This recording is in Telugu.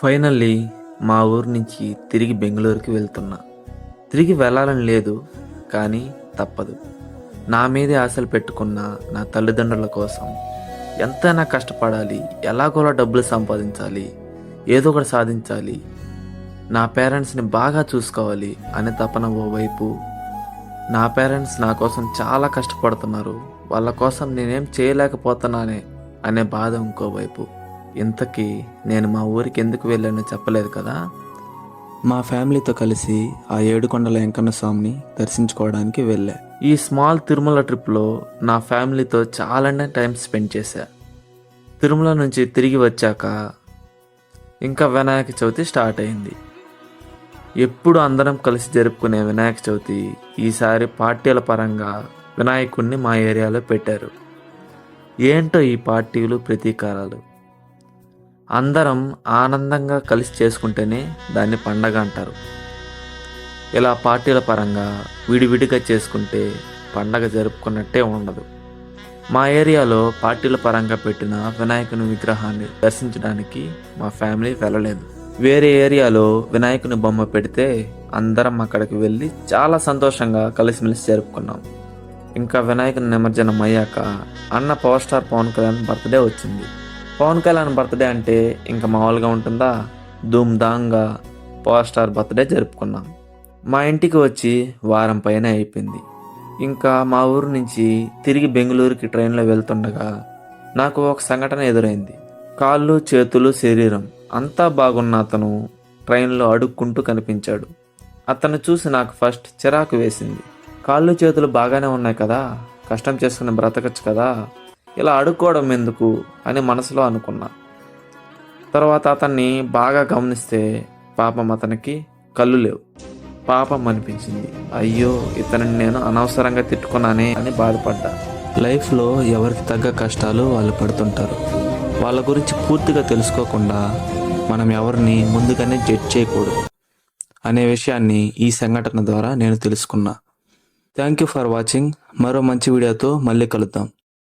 ఫైనల్లీ మా ఊరు నుంచి తిరిగి బెంగళూరుకి వెళ్తున్నా. తిరిగి వెళ్ళాలని లేదు కానీ తప్పదు. నా మీదే ఆశలు పెట్టుకున్న నా తల్లిదండ్రుల కోసం ఎంతైనా కష్టపడాలి ఎలాగోలా డబ్బులు సంపాదించాలి ఏదో ఒకటి సాధించాలి నా పేరెంట్స్ని బాగా చూసుకోవాలి అనే తపన ఓవైపు నా పేరెంట్స్ నా కోసం చాలా కష్టపడుతున్నారు. వాళ్ళ కోసం నేనేం చేయలేకపోతున్నానే అనే బాధ ఇంకోవైపు. ఇంతకీ నేను మా ఊరికి ఎందుకు వెళ్ళానో చెప్పలేదు కదా? మా ఫ్యామిలీతో కలిసి ఆ ఏడుకొండల వెంకన్న స్వామిని దర్శించుకోవడానికి వెళ్ళా. ఈ స్మాల్ తిరుమల ట్రిప్లో నా ఫ్యామిలీతో చాలానే టైం స్పెండ్ చేశా. తిరుమల నుంచి తిరిగి వచ్చాక ఇంకా వినాయక చవితి స్టార్ట్ అయింది. ఎప్పుడు అందరం కలిసి జరుపుకునే వినాయక చవితి ఈసారి పార్టీల పరంగా వినాయకుడిని మా ఏరియాలో పెట్టారు. ఏంటో ఈ పార్టీలు ప్రతీకారాలు? అందరం ఆనందంగా కలిసి చేసుకుంటేనే దాన్ని పండగ అంటారు. ఇలా పార్టీల పరంగా విడివిడిగా చేసుకుంటే పండగ జరుపుకున్నట్టే ఉండదు. మా ఏరియాలో పార్టీల పరంగా పెట్టిన వినాయకుని విగ్రహాన్ని దర్శించడానికి మా ఫ్యామిలీ వెళ్ళలేదు. వేరే ఏరియాలో వినాయకుని బొమ్మ పెడితే అందరం అక్కడికి వెళ్ళి చాలా సంతోషంగా కలిసిమెలిసి జరుపుకున్నాం. ఇంకా వినాయకుని నిమజ్జనం అయ్యాక అన్న power star Pawan Kalyan birthday వచ్చింది. పవన్ కళ్యాణ్ బర్త్డే అంటే ఇంకా మామూలుగా ఉంటుందా? ధూమ్ పవర్ స్టార్ బర్త్డే జరుపుకున్నాం. మా ఇంటికి వచ్చి వారం పైన అయిపోయింది. ఇంకా మా ఊరు నుంచి తిరిగి బెంగళూరుకి ట్రైన్లో వెళ్తుండగా నాకు ఒక సంఘటన ఎదురైంది. కాళ్ళు చేతులు శరీరం అంతా బాగున్న అతను ట్రైన్లో అడుక్కుంటూ కనిపించాడు. అతను చూసి నాకు ఫస్ట్ చిరాకు వేసింది. కాళ్ళు చేతులు బాగానే ఉన్నాయి కదా? కష్టం చేసుకుని బ్రతకచ్చు కదా? ఇలా అడుక్కోవడం ఎందుకు అని మనసులో అనుకున్నా. తర్వాత అతన్ని బాగా గమనిస్తే పాపం అతనికి కళ్ళు లేవు. పాపం అనిపించింది. అయ్యో ఇతనిని నేను అనవసరంగా తిట్టుకున్నానే అని బాధపడ్డా. లైఫ్లో ఎవరికి తగ్గ కష్టాలు వాళ్ళు పడుతుంటారు. వాళ్ళ గురించి పూర్తిగా తెలుసుకోకుండా మనం ఎవరిని ముందుగానే జడ్జ్ చేయకూడదు అనే విషయాన్ని ఈ సంఘటన ద్వారా నేను తెలుసుకున్నా. Thank you for watching. మరో మంచి వీడియోతో మళ్ళీ కలుద్దాం.